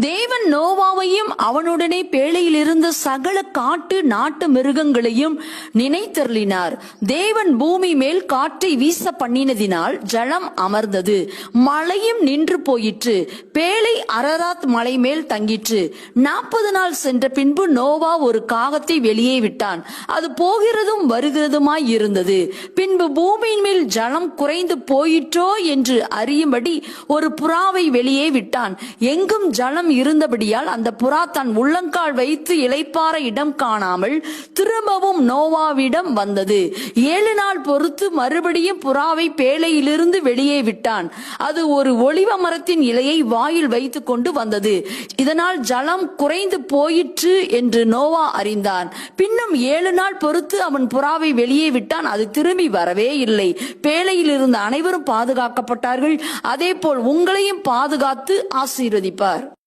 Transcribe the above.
தேவன் நோவாவையும் அவனுடனே பேழையில் இருந்த சகல காட்டு நாட்டு மிருகங்களையும் நினைத்தருளினார். தேவன் பூமி மேல் காற்றை வீச பண்ணினதினால் ஜலம் அமர்ந்தது. மழையும் நின்று போயிற்று. பேழை அரராத் மலை மேல் தங்கிற்று. நாற்பது நாள் சென்ற பின்பு நோவா ஒரு காகத்தை வெளியே விட்டான். அது போகிறதும் வருகிறதுமாய் இருந்தது. பின்பு பூமியின் மேல் ஜலம் குறைந்து போயிற்றோ என்று அறியும்படி ஒரு புறாவை வெளியே விட்டான். எங்கும் ஜலம் இருந்தபடியால் அந்த புறா தன் உள்ளங்கால் வைத்து இளைப்பாற இடம் காணாமல் திரும்பவும் நோவாவிடம் வந்தது. ஏழு நாள் பொறுத்து மறுபடியும் புறாவை பேழையிலிருந்து வெளியே விட்டான். அது ஒரு ஒளிவ மரத்தின் இலையை வாயில் வைத்துக் கொண்டு வந்தது. இதனால் ஜலம் குறைந்து போயிற்று என்று நோவா அறிந்தான். பின்னும் ஏழு நாள் பொறுத்து அவன் புறாவை வெளியே விட்டான். அது திரும்பி வரவே இல்லை. பேழையில் இருந்த அனைவரும் பாதுகாக்கப்பட்டார்கள். அதே போல் உங்களையும் பாதுகாத்து ஆசீர்வதிப்பார்.